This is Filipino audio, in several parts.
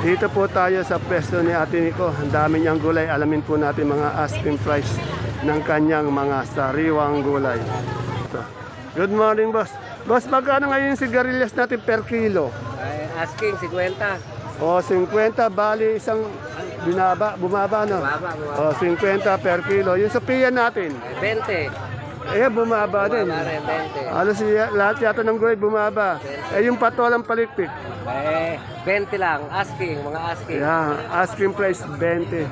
Dito po tayo sa pwesto ni Ate Nico. Ang dami niyang gulay. Alamin po natin mga asking price ng kanyang mga sariwang gulay. Ito. Good morning, boss. Boss, magkano ngayon yung sigarilyas natin per kilo? Ay, asking 50. O, 50, bali isang binaba, bumaba, no? Baba, baba. O, 50 per kilo. Yung Sophia natin, Eh, 20. Eh, bumaba din. Rin, 20. Halos y- lahat yata ng gulay bumaba. Eh, yung patolang palikpik, Eh, 20 lang. Asking, mga asking. yan, asking price 20.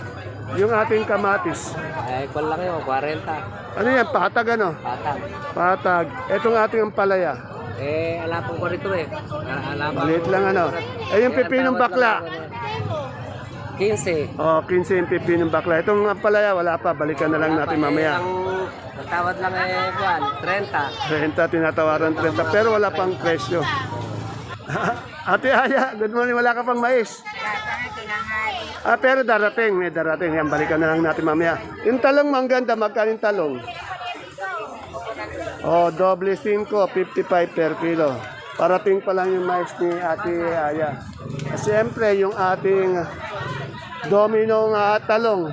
Yung ating kamatis, Ay, kung lang yun, 40. ano yan, patag ano? Patag. Patag. Etong ating ampalaya, Eh, alapang ko rito eh. Ah, Alapang maliit lang ano. Eh, yung pipinong bakla, 15. oh, 15 yung pipinong bakla. Itong ampalaya, wala pa, balikan na lang natin mamaya. Ang natawad lang eh, buwan, 30. 30, tinatawaran 30, pero wala pang presyo. Ate Aya, good morning, wala ka pang mais. Ah, pero darating, may darating. Yan, balikan na lang natin mamaya. Yung talong mangganda, magkano yung talong? Oh, doble 5, 55 per kilo. Parating pa lang yung mais ni Ate Aya. Siyempre, yung ating domino nga talong.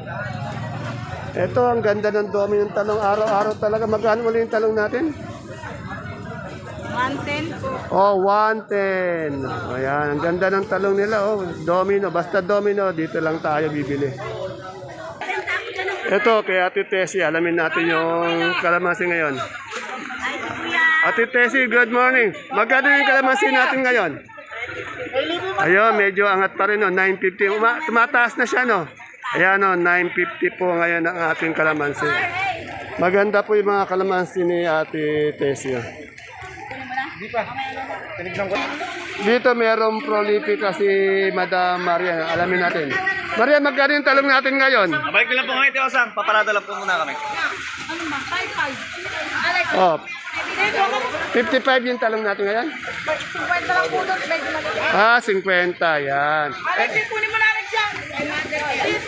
Ito, ang ganda ng domino ng talong. Araw-araw talaga. Magkano ulit yung talong natin? 110 po. Oh, 110. Ayan, ang ganda ng talong nila. Oh, domino. Basta domino, dito lang tayo bibili. Ito, kay Ate Tessie, alamin natin yung kalamansi ngayon. Ate Tessie, good morning. Magkano yung kalamansi natin ngayon? Ayun, medyo angat pa rin, no? 950. Uma, tumataas na siya, no? Ayan, no? 950 po ngayon ang ating kalamansi. Maganda po yung mga kalamansi ni Ate Tessie. Dito merong prolifica si Madam Maria. Alamin natin. Maria, magkano yung talong natin ngayon? Balik ko lang po ngayon, Tio Sam. Paparada lang po muna kami. Oh, 55 yung talong natin ngayon? 50 lang po doon. Ah, 50. Yan. Alay, kunin mo namin siya.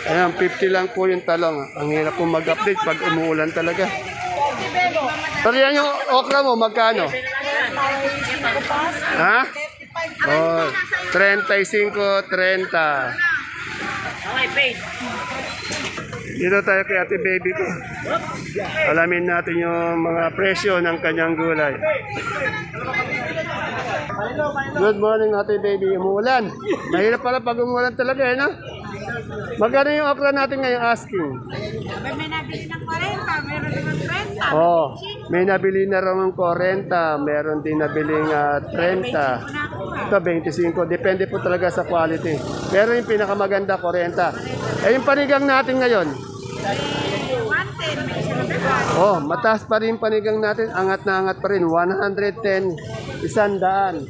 Ayan, 50 lang po yung talong. Ang hirap po mag-update pag umuulan talaga. Pero yan yung okra mo, magkano? Ha? Oh, 35, 30. Dito tayo kay ate baby ko. Alamin natin yung mga presyo ng kanyang gulay. Good morning ate baby. Umuulan. Mahirap pala pag umuulan talaga eh, no? Magkano yung okra natin ngayon asking? May nabili ng 40, meron naman 30. Oh, may nabili na raw ng 40, meron din nabiling ah, 30. Ito 25, depende po talaga sa quality. Pero yung pinakamaganda 40. Eh yung panigang natin ngayon, 110, may sinabi oh, mataas pa rin panigang natin, angat na angat pa rin, 110, isang daan.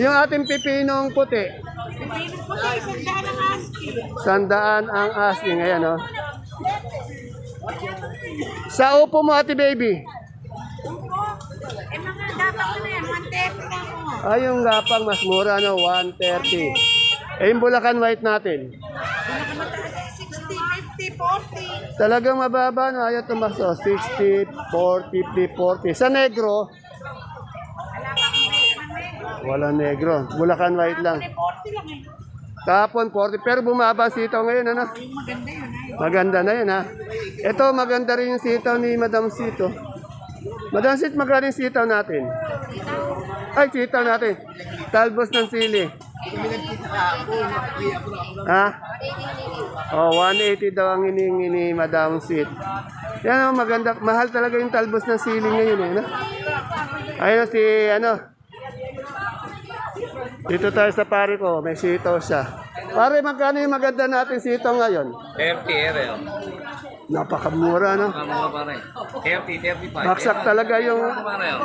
Yung ating pipinong puti, po sa isang daan ng asking. sandaan ang asking ngayon, oh. Sa upo mo, ate baby. Eh mga ko na yan, 130 lang po. Ay, yung gapang mas mura, no? 130. Eh, yung Bulacan White natin. Pinakamataas ay 60, 50, 40. Talagang mababa, no? Ayaw tumaso. 60, 40, 50, 40. Sa negro, wala negro. Bulacan White lang. 40 lang eh. Tapon, 40. Pero bumaba sitaw ngayon, ano? Maganda na yun, ha? Ito, maganda rin yung sitaw ni Madam Sito. Madam Sito, magkano yung sitaw natin? Ay, sitaw natin. Talbos ng sili. Ha? Oh, 180 daw ang hiningi ni Madam Sit. Yan oh, maganda. Mahal talaga yung talbos ng sili ngayon eh. No? Ayun si ano. Dito tayo sa pare ko. May sitaw siya. Pare, magkano yung maganda natin sitaw ngayon? 30, Erel. Napakamura, no? Mga pa rin. 30, 35. Baksak talaga yung Pareo.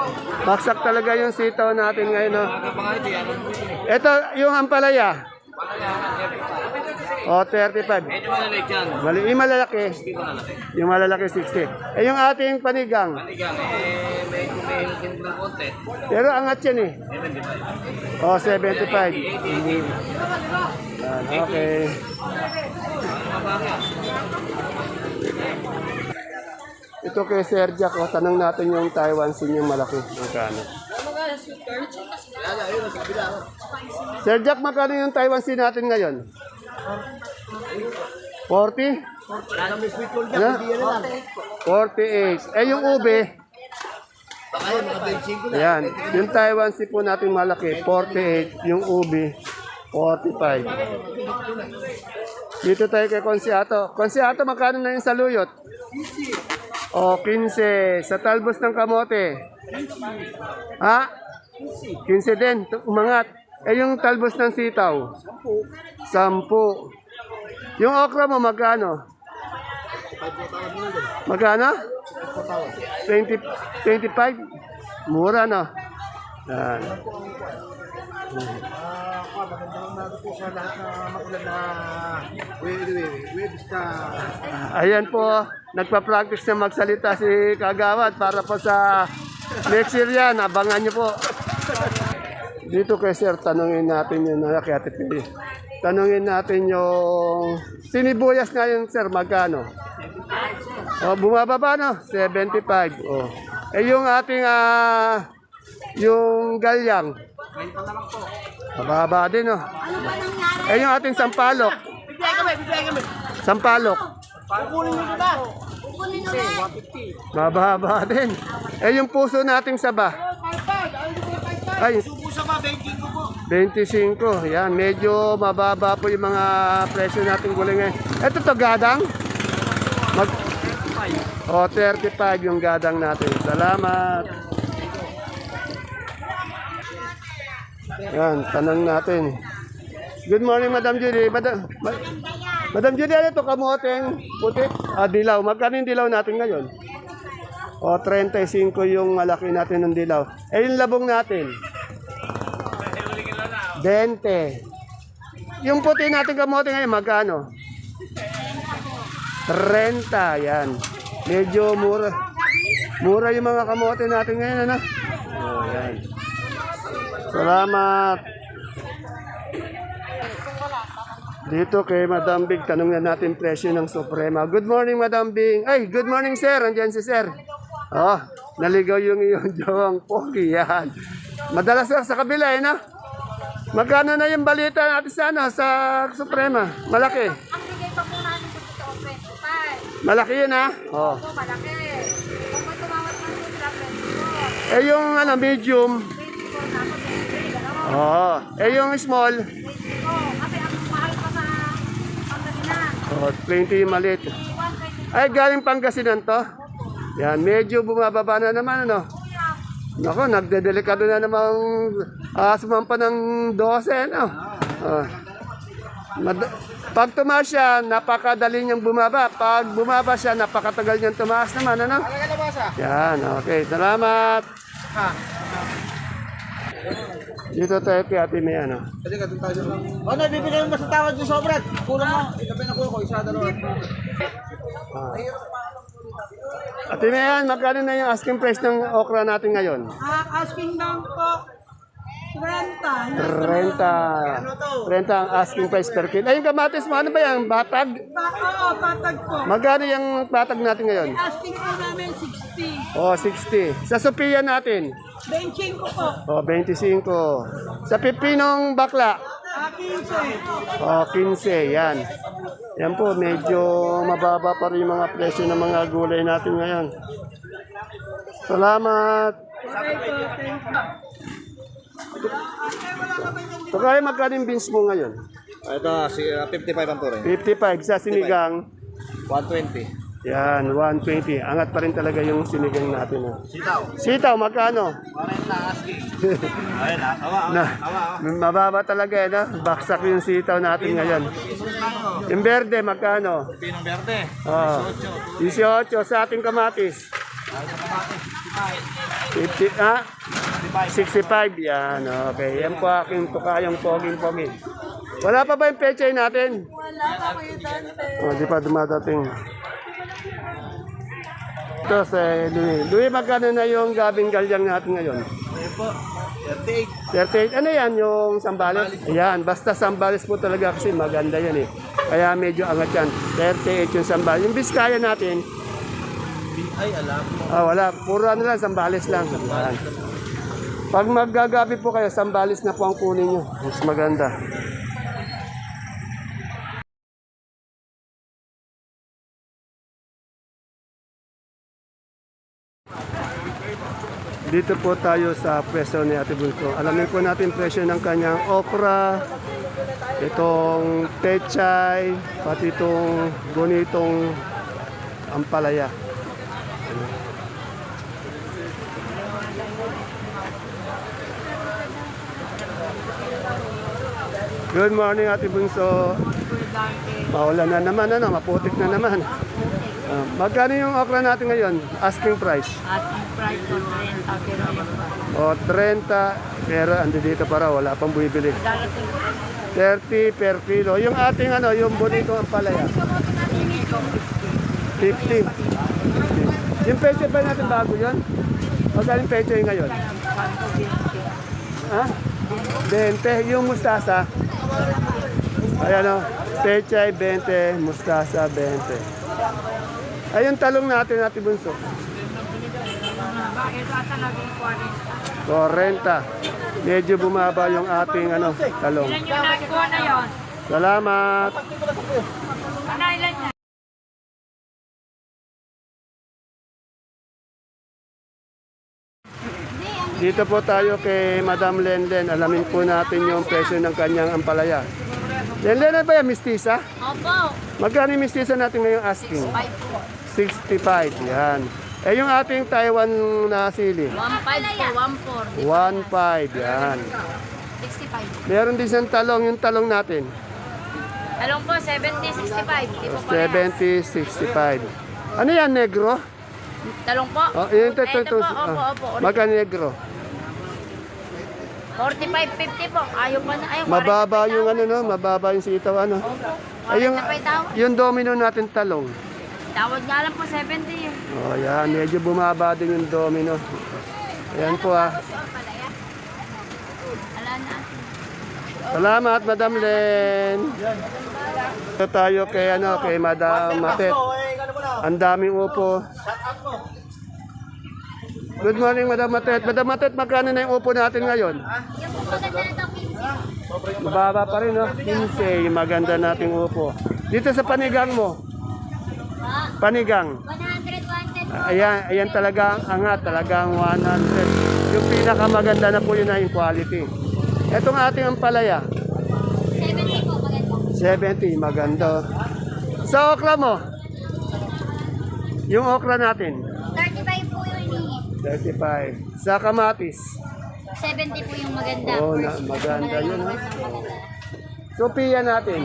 baksak talaga yung sitaw natin ngayon, no? Ito, yung ampalaya. O, 35. Medyo malalik yan. Mali, yung malalaki. Hindi ko nalaki. Yung malalaki, 60. Eh, yung ating panigang. Panigang, eh, medyo may hilkin ng konti. Pero angat yan eh. 75. O, 75. Yan, okay. Ito kay Sir Jack, o, tanong natin yung Taiwan sin yung malaki. Magkano? Sir Jack, magkano yung Taiwan Sea natin ngayon? 40? Ano? 48. Eh, yung ube? Ayan. Yung Taiwan Sea po natin malaki, 48. Yung ube, 45. Dito tayo kay Konsiato. Konsiato, magkano na yung saluyot? O, 15. Sa talbos ng kamote. Ha? 15 din. Tu- Umangat. Eh, yung talbos ng sitaw? 10. Yung okra mo, magkano? Magkano? 20, 25? Mura, no? Yan. Ayan po, nagpa-practice na magsalita si Kagawad para po sa next year yan. Abangan nyo po. Dito kay Sir, tanungin natin yung na kay Ate Pili. Tanungin natin yung sinibuyas ngayon, Sir, magkano? Oh, bumababa no? 75. Oh. Eh yung ating ah yung galyang. Mababa din no. Ano ba nangyari? Eh yung ating sampalok. Sampalok. Kukunin ulit. Mababa din. Eh yung puso nating saba. Ay, 25. Yan, medyo mababa po yung mga presyo nating gulay ngayon. Ito to gadang. Mag O, 35 yung gadang natin. Salamat. Yan, tanong natin. Good morning, Madam Judy. Madam, Ma- Madam Judy, ano ito? Kamoteng puti? Ah, dilaw. Magkano yung dilaw natin ngayon? O, 35 yung malaki natin ng dilaw. Eh, yung labong natin? 20. Yung puti natin kamote ngayon, magkano? 30, yan. Medyo mura. Mura yung mga kamote natin ngayon, ano? Oh, yan. Salamat. Dito kay Madam Big, tanong na natin presyo ng Suprema. Good morning, Madam Big. Ay, good morning, sir. Andiyan si sir. Oh, naligaw yung iyong jawang pogi. Yan. Madalas sir sa kabila, eh, no? Magkano na yung balita natin sa, ano, sa Suprema? Malaki. Ang bigay pa po namin dito, 25. Malaki yun, ha? Oh. Ito, malaki. Kung may tumawat man po sila, 24. Eh, yung ano, medium. 24 na ako, 23. Gano'n. Oh. Eh, yung small. 24. Kasi ang mahal pa sa Pangasinan. Oh, 20 yung maliit. 21, 22. Ay, galing Pangasinan to. Yan, medyo bumababa na naman, ano? Nako, nagdedelikado na namang uh, sumampa ng 12, no? Ah. Mad- pag tumaas siya, napakadali niyang bumaba. Pag bumaba siya, napakatagal niyang tumaas naman, ano? Yan, okay. Salamat. Dito tayo kay Ate May, ano? Ano, bibigay mo sa tawad yung sobrat? Kulang mo. Itabi na ko isa, dalawa. Ate May, yan, magkano na yung asking price ng okra natin ngayon? Ah, asking lang po 30. 30. 30 ang asking price per kilo. Ay, yung kamatis mo, ano ba yan? Batag? Pa, oo, patag po. Magkano yung batag natin ngayon? Asking po namin 60. O, 60. Sa Sophia natin? Benching ko po. O, 25. Sa Pipinong bakla? Ah, 15. O, 15. Yan. Yan po, medyo mababa pa rin yung mga presyo ng mga gulay natin ngayon. Salamat. So, kaya magkano yung beans mo ngayon? Ito, si, uh, 55 ang turing. 55 sa sinigang. 120. Yan, 120. Angat pa rin talaga yung sinigang natin. oh. Sitaw. Sitaw, magkano? Parang na asking. Ayun na, tawa. Na, mababa talaga eh, no? Baksak yung sitaw natin ngayon. Yung berde, magkano? Pinong Verde. Oh, 18 sa ating kamatis. 50, ah? 65, yan. Okay, yan po aking tukayang poging-pogi. Wala pa ba yung pechay natin? Wala pa kayo dante. Oh, di pa dumadating. Ito sa Louis. Louis, magkano na yung gabing galyang natin ngayon? Ayun po, 38. 38. Ano yan, yung sambales? Ayan, basta sambales po talaga kasi maganda yan eh. Kaya medyo angat yan. 38 yung sambales. Yung biskaya natin, Ay, alam mo. ah, wala. Puro ano lang, sambales lang. Ayan. Pag maggagabi po kayo, sambalis na po ang kunin nyo. Mas maganda. Dito po tayo sa presyo ni Ate Bunso. Alamin po natin presyo ng kanyang okra, itong pechay, pati itong bonitong ampalaya. Good morning, Ate Bunso. Maulan na naman, ano, maputik na naman. Ah, magkano yung okra natin ngayon? Asking price. Ating price ko 30 pero yung O 30, pero andi dito para wala pang bumibili. darating ko. 30 per kilo. Yung ating ano, yung bonito ang palaya. 50. Yung peche pa natin bago yun? Magkano yung peche ngayon? Ha? 20. Yung mustasa? Ayan o. Peche 20, mustasa 20. Ayun talong natin natin bunso. Bakit ata naging 40? 40. Medyo bumaba yung ating ano, talong. Ilan yung nakuha na yun? Salamat. Ano ilan yan? Dito po tayo kay Madam Lenlen. Alamin po natin yung presyo ng kanyang ampalaya. Lenlen, ano ba yan? Mistisa? Opo. Magkano yung mistisa natin ngayong asking? 65. Yan. Eh yung ating Taiwan na sili? 1.5 po, 1.4. 1.5. Yan. 65. Meron din siyang talong. Yung talong natin. Talong po, 70, 65. Di po parehas. 70, 65. Ano yan, negro? Talong po? Oh, yun, ito, ito, Ito ito. po, opo, opo. Magkano negro? 45, 50 po. Ayaw pa na. Ayaw, Mababa yung ano, no? Mababa yung sitaw, ano? Opo. Ay, yung, 45 tawad. yung domino natin talong. Tawad nga lang po, 70 eh. Oh, yan. Medyo bumaba din yung domino. Ayan po ah. Salamat, Madam Len. Ito tayo kay, ano, kay Madam Matet. Ang daming upo. Good morning, Madam Matet. Madam Matet, magkano na yung upo natin ngayon? Yung po maganda na daw, 15. Mababa pa rin, no? 15, yung maganda nating upo. Dito sa panigang mo, panigang. 100, 110 Ayan, ayan talaga ang angat, talagang 100. Yung pinakamaganda na po yun na yung quality. Etong ating ampalaya, 70 po, maganda. 70, maganda. Sa okra mo, yung okra natin, 35 po yung hinihingi. 35. Sa kamatis, 70 po yung maganda. Oo, na- maganda yun, ha? Sophia natin,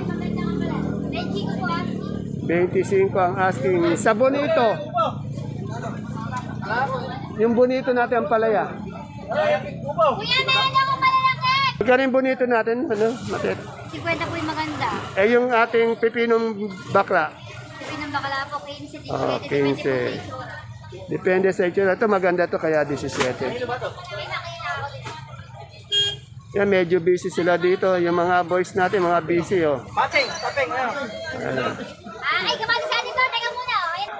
Benji ko po ah. 25 ang asking. Sa bonito, yung bonito natin ang palaya. Kuya, meron ako malalaki! Magkano yung bonito natin? Ano? Matet. 50 po yung maganda. Eh yung ating pipinong bakla, Sabi ng bakala po, 15, 17, Ah, depende po 15. sa itsura. depende sa itsura. Ito maganda to kaya 17. Yan, medyo busy sila dito. Yung mga boys natin, mga busy, oh. Pating, pating, ano? Ah, ay, kamali sa atin to. Teka muna. oh. Ayan.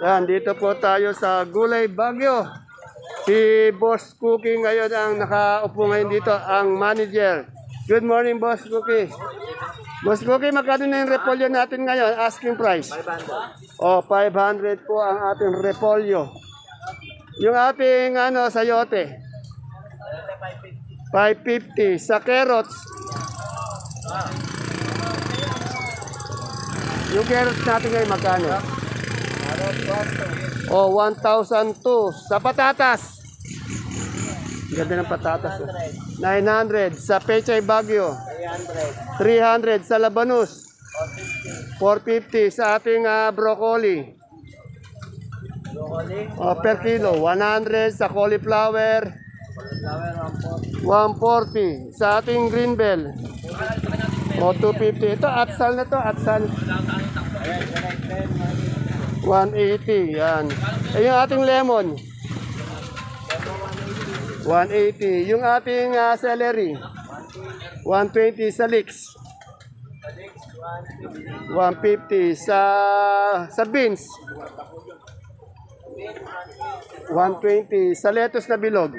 Yan, dito po tayo sa Gulay Bagyo. Si Boss Cookie ngayon ang nakaupo ngayon dito, ang manager. Good morning, Boss Cookie. Boss Cookie, magkano na yung repolyo natin ngayon? Asking price. 500. Oh, 500 po ang ating repolyo. Yung ating ano, sayote. 550. Sa carrots. Yung carrots natin ngayon magkano? Oh, 1,002. Sa patatas. Ganda ng patatas. Oh. 900. Sa Pechay Bagyo. 300. Sa Labanus. 450. Sa ating ah, broccoli. Oh, per kilo. 100. Sa cauliflower. 140. Sa ating green bell. O, 250. Ito, atsal na to. Atsal. 180, yan. Eh, yung ating lemon. 180. Yung ating ah, celery. 120 sa leeks. 150 sa sa beans. 120 sa lettuce na bilog.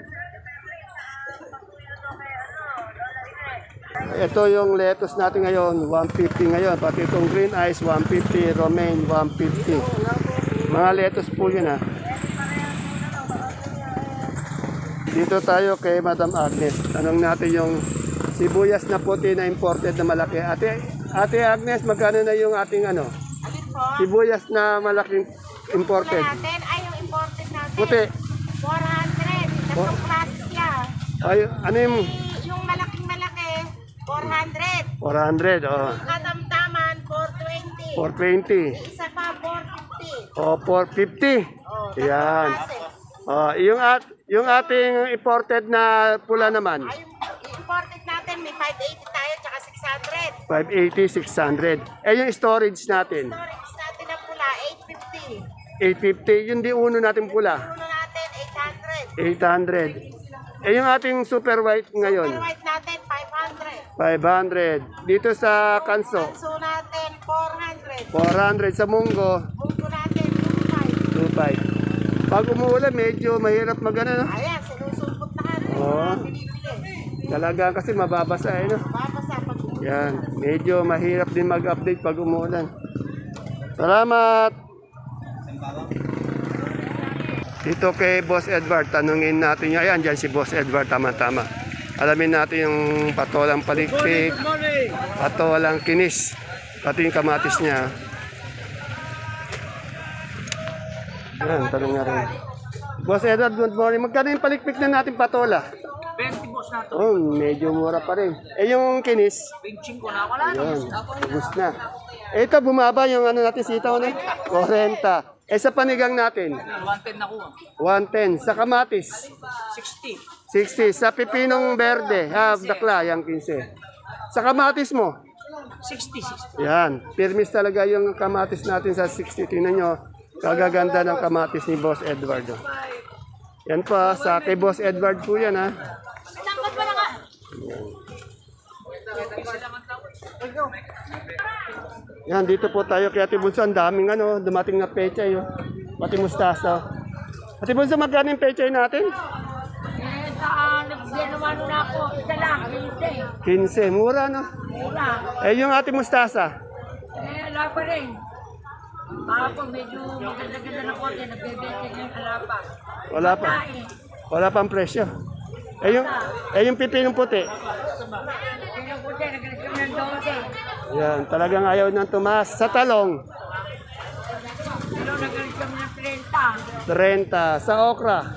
Ito yung lettuce natin ngayon, 150 ngayon. Pati itong green ice, 150. Romaine, 150. Mga lettuce po yun ha. Dito tayo kay Madam Agnes. Tanong natin yung sibuyas na puti na imported na malaki. Ate, Ate Agnes, magkano na yung ating ano? Alin po? Sibuyas na malaking imported. Natin ay yung imported natin. Puti. 400. Tatlong klase siya. Ay, ano yung Eh, Yung malaking malaki, 400. 400? Oh. Katamtaman, 420. 420. Isa pa, 450. O, 450. Oh, Yan. Oh, yung at yung ating imported na pula naman, Ay, imported natin, may 580 tayo, tsaka 600. 580, 600. Eh yung storage natin, Storage natin na pula, 850. 850. Yung di uno natin pula, Puno natin, 800. 800. Eh yung ating super white ngayon, Super white 500. 500. Dito sa kanso, So natin, 400. 400. Sa munggo, Bungo natin, 25. 25. Pag umuulan, medyo mahirap magano, no? Ayan, sinusumpot na ka Oo. Talaga kasi mababasa, eh, no? Babasa pag Yan, medyo mahirap din mag-update pag umuulan. Salamat! Dito kay Boss Edward, tanungin natin niya. Ayan, dyan si Boss Edward, tama-tama. Alamin natin yung patolang palikpik, patolang kinis, pati yung kamatis niya. Ayan, tanong nga rin. Boss Edward, good morning. Magkano yung palikpik na natin patola? 20 boss na to. Oh, medyo mura pa rin. Eh, yung kinis? 25 ko na. Wala Ayun, ubus na. Ito, bumaba yung ano natin sitaw na. 40. Eh, sa panigang natin, 110 na kuha. 110. Sa kamatis, 60. 60. Sa pipinong berde, ha, dakla, yung 15. Sa kamatis mo, 60, 60. yan. Pirmis talaga yung kamatis natin sa 60. Tingnan nyo, kagaganda ng kamatis ni Boss Edward. oh. Yan po, sa kay Boss Edward po yan, ha. Yan, dito po tayo kay Ate. Ang daming ano, dumating na pechay. Oh. Pati mustasa. Ate Bunso, magkano yung pechay natin? Eh, saan nagsinuman na ako. Isa lang, hindi. 15. Mura, no? Mura. Eh, yung ate mustasa. Eh, wala pa rin. Ako, medyo maganda-ganda na konti. Nagbebente ng alapa. Wala pa. Wala pang presyo. Eh, yung, eh, yung pipinong puti. Sino po siya, nagalis kami ng 12. Yan, talagang ayaw ng tumas. Sa talong, Pero nagalis kami ng 30. 30. Sa okra,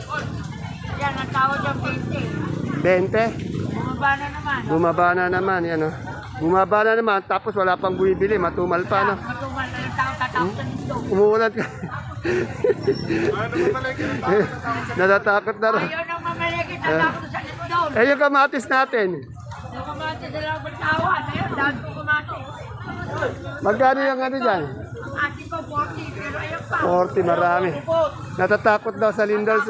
Yan, ang tawad yung 20. 20. Bumaba na naman. Bumaba na naman, yan oh. Bumaba na naman, tapos wala pang bumibili, matumal pa, no? Matumal na ng tao, tatapos na nito. Umuulan ka. Natatakot na rin. Ayaw nang sa lindol. Eh, yung kamatis natin, Yung kumati na lang ng tawa. Ayun, dahil ko kumati. magkano yung ano dyan? Ang ate ko, 40. Pero ayun pa. 40, marami. Natatakot daw sa lindol,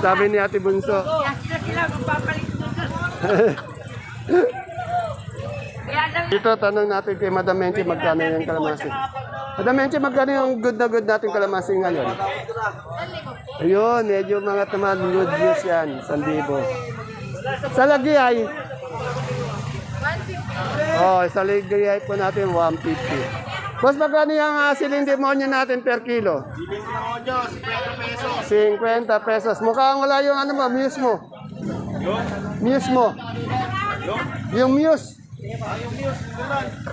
sabi ni Ate Bunso. Kaya sila sila magpapalit Dito, tanong natin kay Madam Menchi magkano yung kalamansi. Madam Menchi, magkano yung good na good natin kalamansi ngayon? Ayun, medyo mga naman good news yan, 1,000. Sa Lagiyay, oh, sa Lagiyay po natin 150. Boss, magkano yung uh, siling demonyo natin per kilo? 50 pesos. Mukhang wala yung ano mo, muse mo. Muse mo. Yung muse.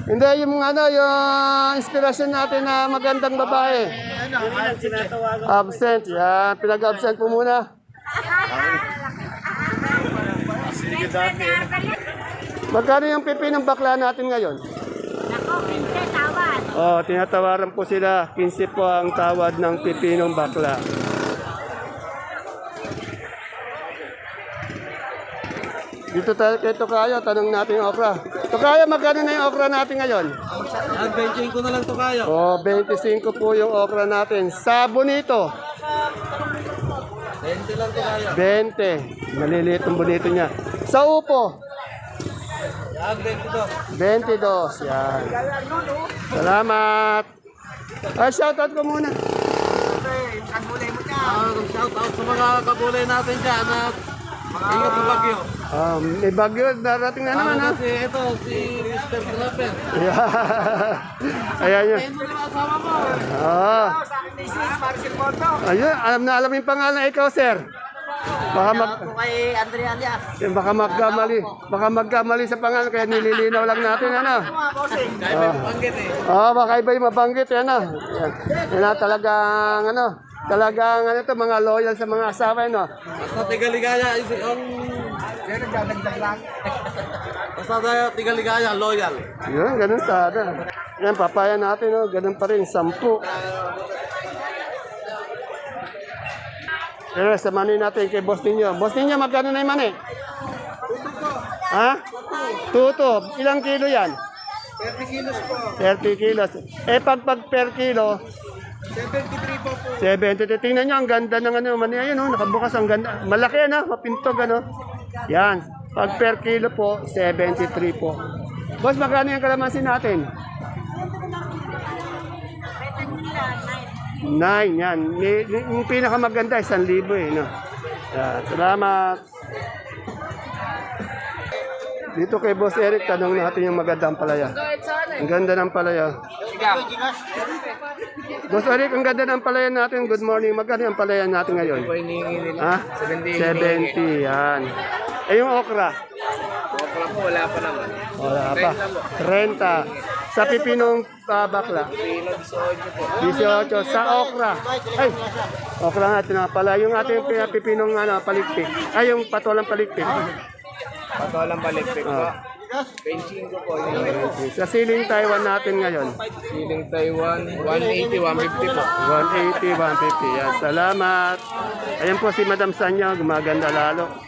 Hindi, yung ano, yung inspirasyon natin na magandang babae. Absent, yan. Pinag-absent po muna. Magkano yung pipi ng bakla natin ngayon? Ako, pinte, tawad. Oh, tinatawaran po sila. 15 po ang tawad ng pipinong bakla. Dito tayo kay Tokayo, tanong natin yung okra. Tokayo, magkano na yung okra natin ngayon? Yan, 25 ko na lang to kaya. Oh, 25 po yung okra natin. Sa bonito, 20 lang to kaya. 20. Maliliit ang bonito niya. Sa upo, Yan, 22. 22. Yan. Salamat. Ay, shoutout ko muna. Ah, shout out sa mga kabulay natin dyan at ingat sa bagyo. Um, may bagyo, darating na naman ha. Si ito, si Mr. Clapper. Yeah. Ayan yun. Ah. Ayun, alam na alam yung pangalan. Ikaw, sir. Baka mag... kay Andrea Alia. Eh, Baka magkamali. Baka magkamali sa pangalan kaya nililinaw lang natin ano. Oh. Oh, baka iba yung mabanggit ano. Yan. Yan na talagang ano, talagang ano to mga loyal sa mga asawa no. Basta tigaligaya, ang... Yan, nagdadagdag lang. Basta tayo tigaligaya, loyal. Yun, ganun sana. Yan, papaya natin, no? ganun pa rin, sampu. Pero sa mani natin kay boss ninyo. Boss ninyo, magkano na yung mani? Ha? Tuto. Ilang kilo yan? 30 kilos po. 30 kilos. Eh, pag, pag per kilo, 73 po po. 70. Tingnan nyo, ang ganda ng ano, mani. Ayun, oh, nakabukas, ang ganda. Malaki, ano? Mapintog, ano? Yan. Pag per kilo po, 73 po. Boss, magkano yung kalamansi natin? Nine, yan. May, yung pinakamaganda, isang libo eh, no? Yan, salamat. Dito kay Boss Eric, tanong natin yung magandang palaya. Ang ganda ng palaya. Boss Eric, ang ganda ng palaya natin. Good morning. Magkano ang palaya natin ngayon? Ha? 70. yan. Eh, yung okra? Okra po, wala pa naman. Wala pa. 30. Sa pipinong uh, bakla? 18 sa okra. Ay, okra nga, ito na pala. Yung ating pi- pipinong ano, palikpik. Ay, yung patolang palikpik. Patolang balikpik po. Ah. 25 po. Sa siling Taiwan natin ngayon. Siling Taiwan, 180, 150 po. 180, 150. Yan. Salamat. Ayan po si Madam Sanya, gumaganda lalo.